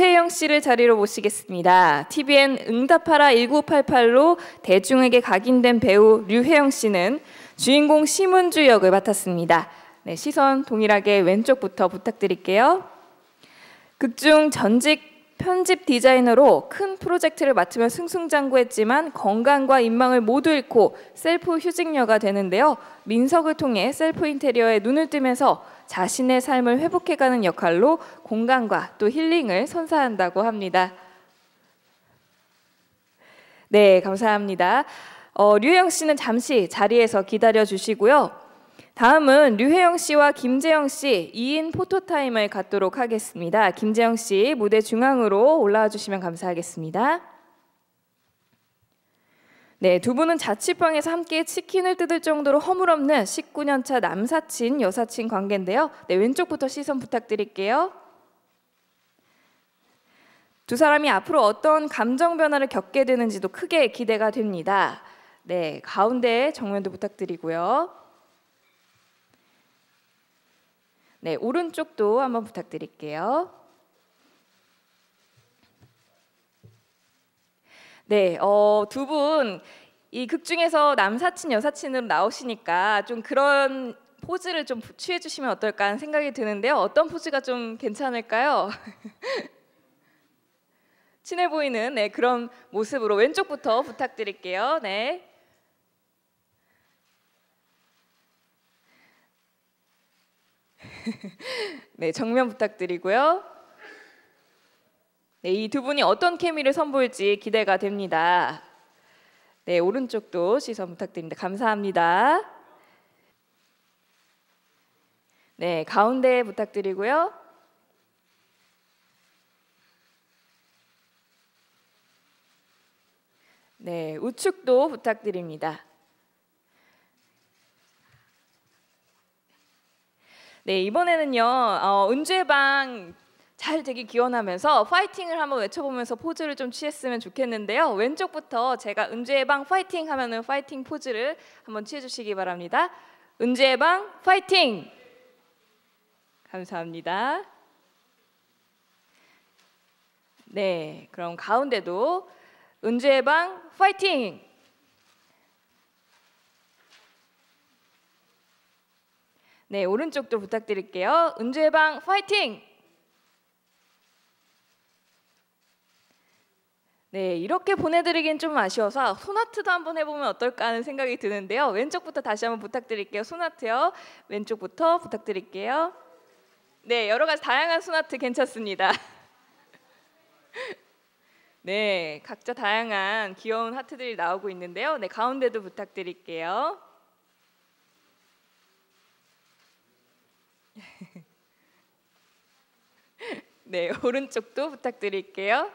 류혜영 씨를 자리로 모시겠습니다. TVN 응답하라 1988로 대중에게 각인된 배우 류혜영 씨는 주인공 심은주 역을 맡았습니다. 네, 시선 동일하게 왼쪽부터 부탁드릴게요. 극중 전직 편집 디자이너로 큰 프로젝트를 맡으며 승승장구했지만 건강과 인망을 모두 잃고 셀프 휴직녀가 되는데요. 민석을 통해 셀프 인테리어에 눈을 뜨면서 자신의 삶을 회복해가는 역할로 공간과 또 힐링을 선사한다고 합니다. 네, 감사합니다. 어, 류영 씨는 잠시 자리에서 기다려 주시고요. 다음은 류혜영 씨와 김재영 씨 2인 포토타임을 갖도록 하겠습니다. 김재영 씨 무대 중앙으로 올라와 주시면 감사하겠습니다. 네, 두 분은 자취방에서 함께 치킨을 뜯을 정도로 허물없는 19년 차 남사친 여사친 관계인데요. 네, 왼쪽부터 시선 부탁드릴게요. 두 사람이 앞으로 어떤 감정 변화를 겪게 되는지도 크게 기대가 됩니다. 네, 가운데 정면도 부탁드리고요. 네, 오른쪽도 한번 부탁드릴게요. 네, 어, 두 분 이 극 중에서 남사친 여사친으로 나오시니까 좀 그런 포즈를 좀 취해 주시면 어떨까 하는 생각이 드는데요. 어떤 포즈가 좀 괜찮을까요? 친해 보이는 네, 그런 모습으로 왼쪽부터 부탁드릴게요. 네. 네, 정면 부탁드리고요. 네, 이 두 분이 어떤 케미를 선보일지 기대가 됩니다. 네, 오른쪽도 시선 부탁드립니다. 감사합니다. 네, 가운데 부탁드리고요. 네, 우측도 부탁드립니다. 네, 이번에는요. 어, 은주의 방 잘 되기 기원하면서 파이팅을 한번 외쳐보면서 포즈를 좀 취했으면 좋겠는데요. 왼쪽부터 제가 은주의 방 파이팅 하면은 파이팅 포즈를 한번 취해주시기 바랍니다. 은주의 방 파이팅! 감사합니다. 네, 그럼 가운데도 은주의 방 파이팅! 네, 오른쪽도 부탁드릴게요. 은주의 방 파이팅! 네, 이렇게 보내드리긴 좀 아쉬워서 소나트도 한번 해보면 어떨까 하는 생각이 드는데요. 왼쪽부터 다시 한번 부탁드릴게요. 소나트요. 왼쪽부터 부탁드릴게요. 네, 여러 가지 다양한 소나트 괜찮습니다. 네, 각자 다양한 귀여운 하트들이 나오고 있는데요. 네, 가운데도 부탁드릴게요. 네, 오른쪽도 부탁드릴게요.